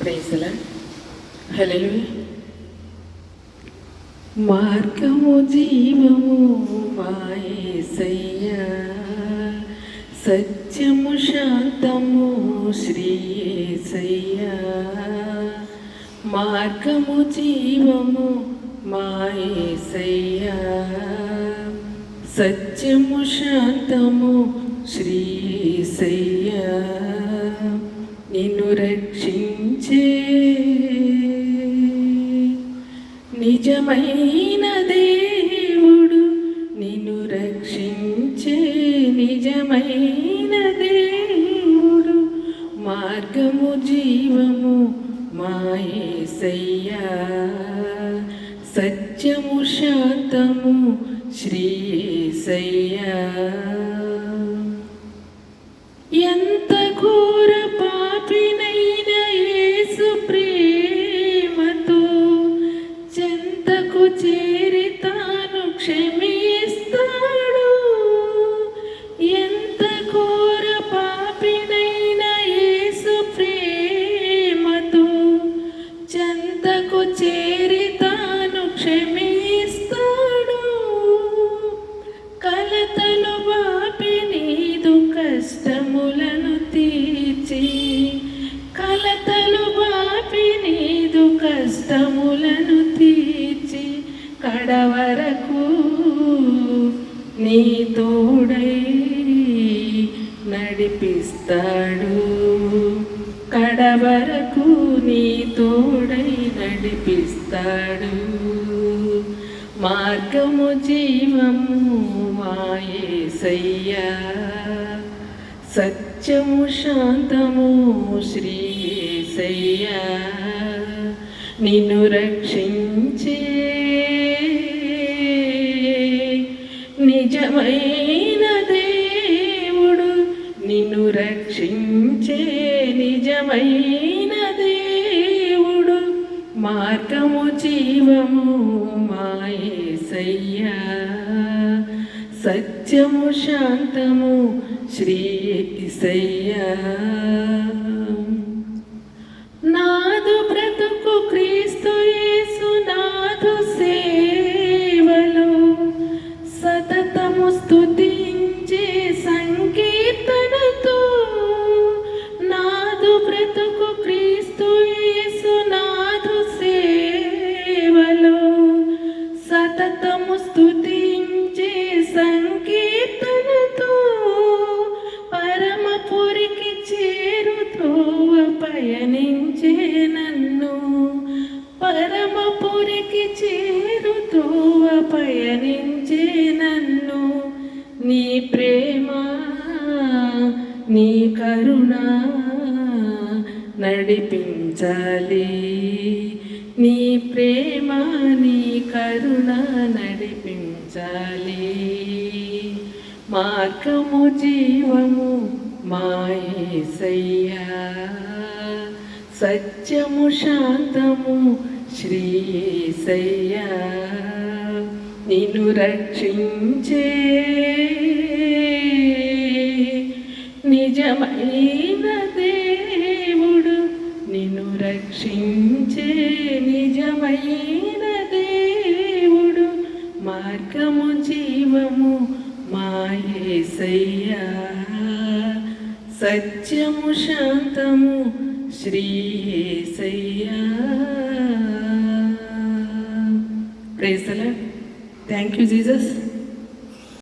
ప్రేసల hello మార్గము జీవము మాయేసయ్యా సత్యము శాంతము శ్రీయేసయ్యా. మార్గము జీవము మాయేసయ్యా. సత్యము శాంతము శ్రీసయ్యా నిన్ను రక్షించే నిజమైన దేవుడు నిన్ను రక్షించే నిజమైన దేవుడు మార్గము జీవము మాయేసయ్యా సత్యము శాంతము శ్రీసయ్యా కష్టములను తీర్చి కలతలు బాపి నీదు కష్టములను తీర్చి కడవరకు నీ తోడై నడిపిస్తాడు. కడవరకు నీ తోడై నడిపిస్తాడు. మార్గము జీవము మాయేసయ్యా సత్యము శాంతము శ్రీసయ్యా నిన్ను రక్షించే నిజమైన దేవుడు నిన్ను రక్షించే నిజమైన దేవుడు మార్గము జీవము మాయేసయ్యా సత్యము శాంతము శ్రీసయ్యా నాదు బ్రతుకు క్రీస్తు యేసు నాదు సేవలో సతతము స్థుతించే సంకీర్తనతో నాదు బ్రతుకు క్రీస్తు యేసు నాదు సేవలో సతతము స్థుతించే సంకీర్తనతో పరమపురికి చేరుతోవ పయనించే నన్ను. పరమపురికి చేరుతోవ పయనించే నన్ను. నీ ప్రేమ నీ కరుణ నడిపించాలి. నీ ప్రేమ నీ కరుణ నడిపించాలి. మార్గము జీవము మాయేసయ్యా సత్యము శాంతము శ్రీసయ్యా నిన్ను రక్షించే రక్షించే నిజమైన దేవుడు మార్గము జీవము మాయేసయ్యా సత్యము శాంతము శ్రీయేసయ్యా ప్రేసల థ్యాంక్ యూ జీజస్